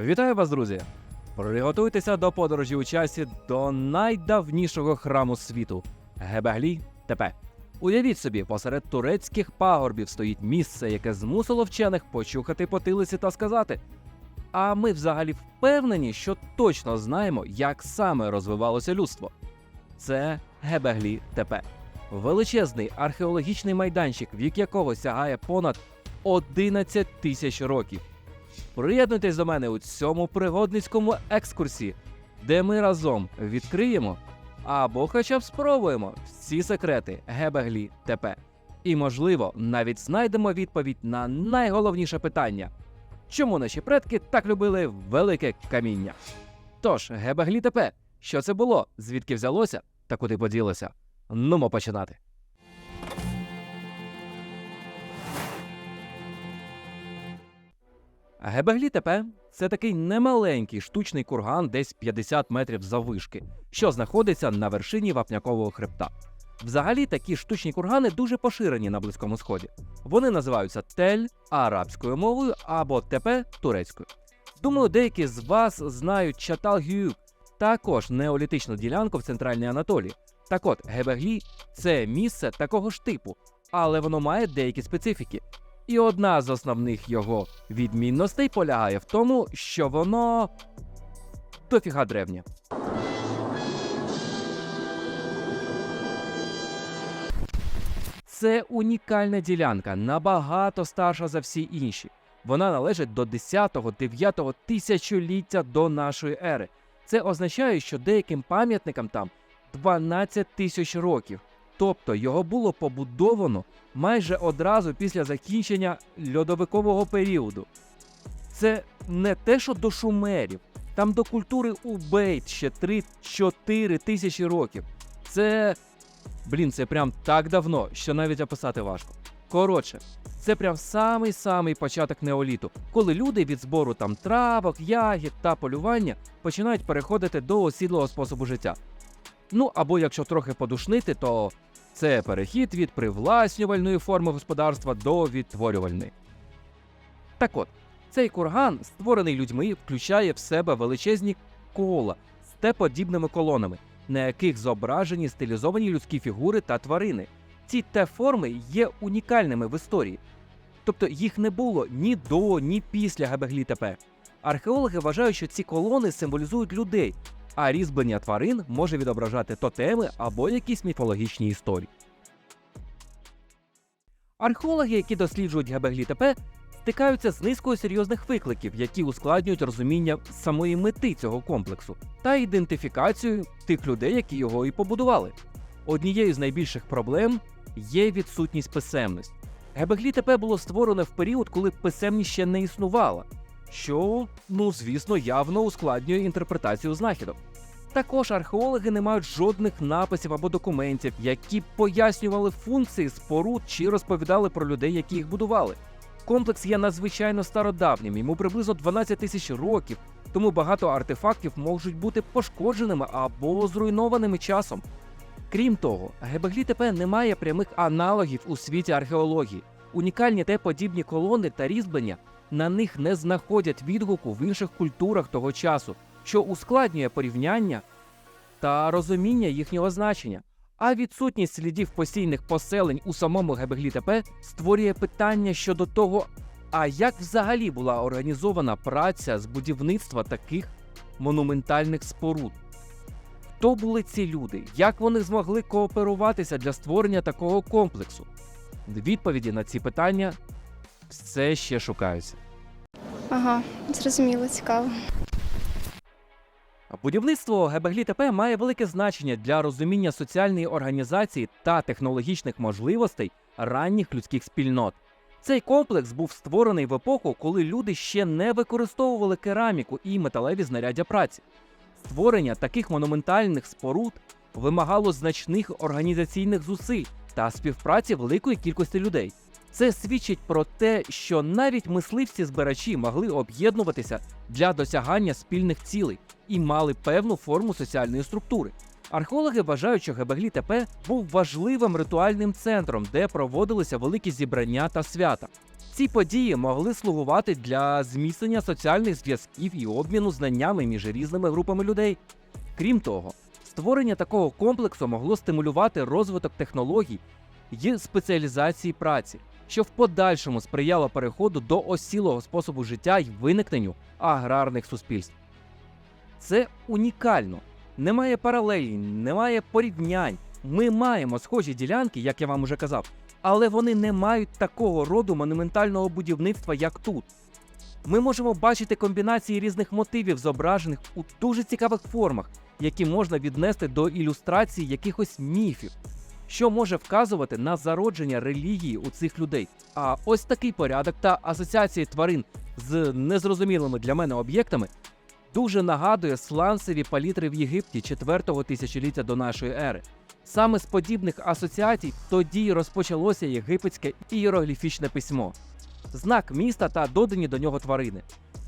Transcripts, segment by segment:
Вітаю вас, друзі! Приготуйтеся до подорожі у часі до найдавнішого храму світу Гебеглі Тепе. Уявіть собі, посеред турецьких пагорбів стоїть місце, яке змусило вчених почухати потилиці та сказати. А ми взагалі впевнені, що точно знаємо, як саме розвивалося людство. Це Гебеглі Тепе. Величезний археологічний майданчик, вік якого сягає понад 11 тисяч років. Приєднуйтесь до мене у цьому пригодницькому екскурсі, де ми разом відкриємо або хоча б спробуємо всі секрети Гебеглі ТП. І, можливо, навіть знайдемо відповідь на найголовніше питання: чому наші предки так любили велике каміння? Тож, Гебеглі ТП, що це було, звідки взялося та куди поділося? Нумо починати. Гебеглі ТП це такий немаленький штучний курган, десь 50 метрів заввишки, що знаходиться на вершині вапнякового хребта. Взагалі, такі штучні кургани дуже поширені на Близькому Сході. Вони називаються тель арабською мовою або ТП турецькою. Думаю, деякі з вас знають Чатал-Гююк, також неолітичну ділянку в центральній Анатолії. Так от, Гебеглі це місце такого ж типу, але воно має деякі специфіки. І одна з основних його відмінностей полягає в тому, що воно дофіга древнє. Це унікальна ділянка, набагато старша за всі інші. Вона належить до 10-9 тисячоліття до нашої ери. Це означає, що деяким пам'ятникам там 12 тисяч років. Тобто його було побудовано майже одразу після закінчення льодовикового періоду. Це не те, що до шумерів, там до культури Убейт ще 3-4 тисячі років. Це. Блін, це прям так давно, що навіть описати важко. Коротше, це прям самий-самий початок неоліту, коли люди від збору там травок, ягід та полювання починають переходити до осідлого способу життя. Ну або якщо трохи подушнити, то це перехід від привласнювальної форми господарства до відтворювальної. Так от, цей курган, створений людьми, включає в себе величезні кола з Т-подібними колонами, на яких зображені стилізовані людські фігури та тварини. Ці Т-форми є унікальними в історії. Тобто їх не було ні до, ні після Гебеглі ТП. Археологи вважають, що ці колони символізують людей, а різьблення тварин може відображати тотеми або якісь міфологічні історії. Археологи, які досліджують Гебеглі ТП, стикаються з низкою серйозних викликів, які ускладнюють розуміння самої мети цього комплексу та ідентифікацію тих людей, які його і побудували. Однією з найбільших проблем є відсутність писемності. Гебеглі ТП було створено в період, коли писемність ще не існувала, що, ну звісно, явно ускладнює інтерпретацію знахідок. Також археологи не мають жодних написів або документів, які пояснювали функції споруд чи розповідали про людей, які їх будували. Комплекс є надзвичайно стародавнім, йому приблизно 12 тисяч років, тому багато артефактів можуть бути пошкодженими або зруйнованими часом. Крім того, Гебеглі ТП не має прямих аналогів у світі археології. Унікальні те подібні колони та різьблення на них не знаходять відгуку в інших культурах того часу, що ускладнює порівняння та розуміння їхнього значення. А відсутність слідів постійних поселень у самому Гебеглі ТП створює питання щодо того, а як взагалі була організована праця з будівництва таких монументальних споруд. Хто були ці люди? Як вони змогли кооперуватися для створення такого комплексу? Відповіді на ці питання все ще шукаються. Ага, зрозуміло, цікаво. Будівництво Гебеглі ТП має велике значення для розуміння соціальної організації та технологічних можливостей ранніх людських спільнот. Цей комплекс був створений в епоху, коли люди ще не використовували кераміку і металеві знаряддя праці. Створення таких монументальних споруд вимагало значних організаційних зусиль та співпраці великої кількості людей. Це свідчить про те, що навіть мисливці-збирачі могли об'єднуватися для досягання спільних цілей і мали певну форму соціальної структури. Археологи вважають, що Гебеглі-Тепе був важливим ритуальним центром, де проводилися великі зібрання та свята. Ці події могли слугувати для зміцнення соціальних зв'язків і обміну знаннями між різними групами людей. Крім того, створення такого комплексу могло стимулювати розвиток технологій і спеціалізації праці, що в подальшому сприяло переходу до осілого способу життя й виникненню аграрних суспільств. Це унікально. Немає паралелей, немає порівнянь. Ми маємо схожі ділянки, як я вам уже казав, але вони не мають такого роду монументального будівництва, як тут. Ми можемо бачити комбінації різних мотивів, зображених у дуже цікавих формах, які можна віднести до ілюстрації якихось міфів, що може вказувати на зародження релігії у цих людей. А ось такий порядок та асоціації тварин з незрозумілими для мене об'єктами дуже нагадує сланцеві палітри в Єгипті 4-го тисячоліття до нашої ери. Саме з подібних асоціацій тоді розпочалося єгипетське ієрогліфічне письмо, знак міста та додані до нього тварини.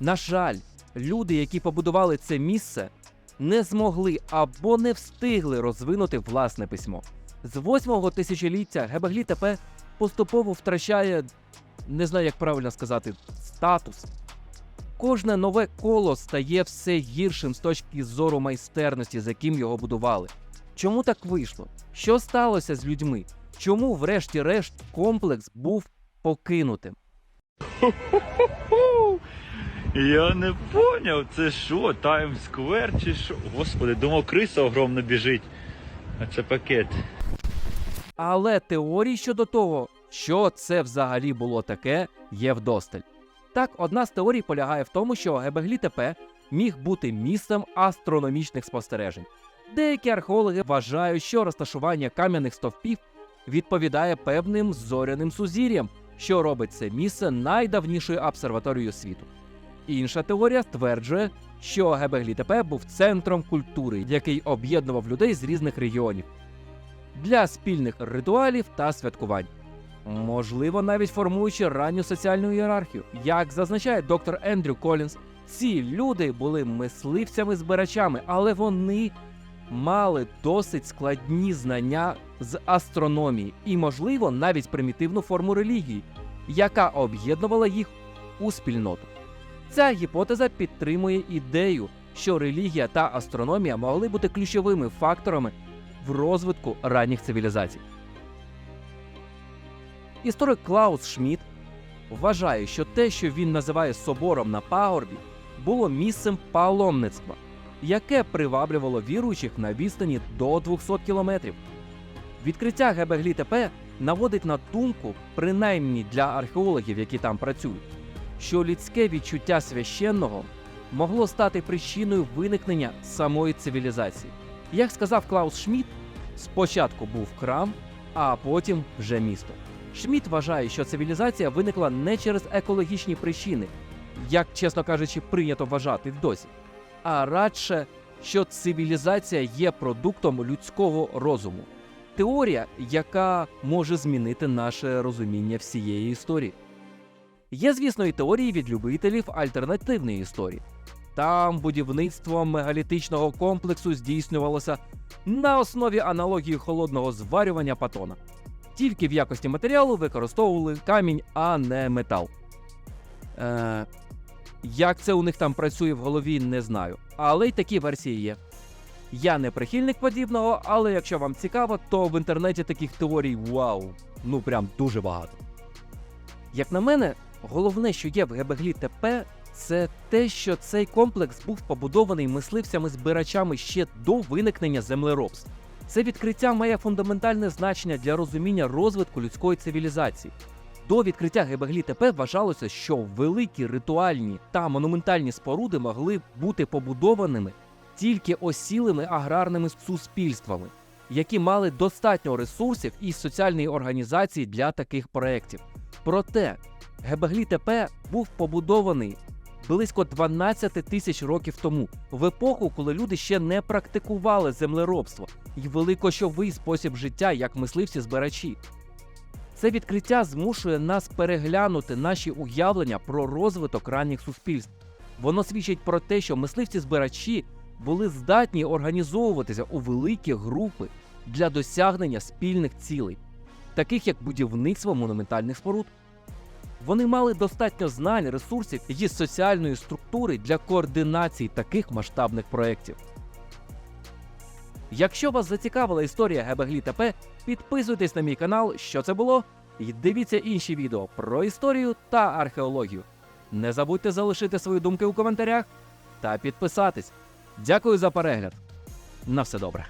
На жаль, люди, які побудували це місце, не змогли або не встигли розвинути власне письмо. З 8-го тисячоліття Гебеглі Тепе поступово втрачає, не знаю, як правильно сказати, статус. Кожне нове коло стає все гіршим з точки зору майстерності, за яким його будували. Чому так вийшло? Що сталося з людьми? Чому, врешті-решт, комплекс був покинутим? Я не поняв, це що, Таймсквер чи що? Господи, думав, криса огромно біжить. А це пакет. Але теорій щодо того, що це взагалі було таке, є вдосталь. Так, одна з теорій полягає в тому, що Гебеглі Тепе міг бути місцем астрономічних спостережень. Деякі археологи вважають, що розташування кам'яних стовпів відповідає певним зоряним сузір'ям, що робить це місце найдавнішою обсерваторією світу. Інша теорія стверджує, що Гебеглі Тепе був центром культури, який об'єднував людей з різних регіонів для спільних ритуалів та святкувань. Можливо, навіть формуючи ранню соціальну ієрархію. Як зазначає доктор Ендрю Колінс, ці люди були мисливцями-збирачами, але вони мали досить складні знання з астрономії і, можливо, навіть примітивну форму релігії, яка об'єднувала їх у спільноту. Ця гіпотеза підтримує ідею, що релігія та астрономія могли бути ключовими факторами в розвитку ранніх цивілізацій. Історик Клаус Шмідт вважає, що те, що він називає собором на пагорбі, було місцем паломництва, яке приваблювало віруючих на відстані до 200 кілометрів. Відкриття Гебеглі Тепе наводить на думку, принаймні для археологів, які там працюють, що людське відчуття священного могло стати причиною виникнення самої цивілізації. Як сказав Клаус Шмідт, спочатку був храм, а потім вже місто. Шмідт вважає, що цивілізація виникла не через екологічні причини, як, чесно кажучи, прийнято вважати досі, а радше, що цивілізація є продуктом людського розуму. Теорія, яка може змінити наше розуміння всієї історії. Є, звісно, і теорії від любителів альтернативної історії. Там будівництво мегалітичного комплексу здійснювалося на основі аналогії холодного зварювання патона. Тільки в якості матеріалу використовували камінь, а не метал. Е, як це у них там працює в голові, не знаю. Але й такі версії є. Я не прихильник подібного, але якщо вам цікаво, то в інтернеті таких теорій вау, ну прям дуже багато. Як на мене, головне, що є в Гебеглі ТП, це те, що цей комплекс був побудований мисливцями-збирачами ще до виникнення землеробства. Це відкриття має фундаментальне значення для розуміння розвитку людської цивілізації. До відкриття Гебеглі ТП вважалося, що великі ритуальні та монументальні споруди могли бути побудованими тільки осілими аграрними суспільствами, які мали достатньо ресурсів і соціальної організації для таких проєктів. Проте Гебеглі ТП був побудований близько 12 тисяч років тому, в епоху, коли люди ще не практикували землеробство і вели кочовий спосіб життя як мисливці-збирачі. Це відкриття змушує нас переглянути наші уявлення про розвиток ранніх суспільств. Воно свідчить про те, що мисливці-збирачі були здатні організовуватися у великі групи для досягнення спільних цілей, таких як будівництво монументальних споруд. Вони мали достатньо знань, ресурсів і соціальної структури для координації таких масштабних проєктів. Якщо вас зацікавила історія Гебеглі ТП, підписуйтесь на мій канал, що це було, і дивіться інші відео про історію та археологію. Не забудьте залишити свої думки у коментарях та підписатись. Дякую за перегляд. На все добре.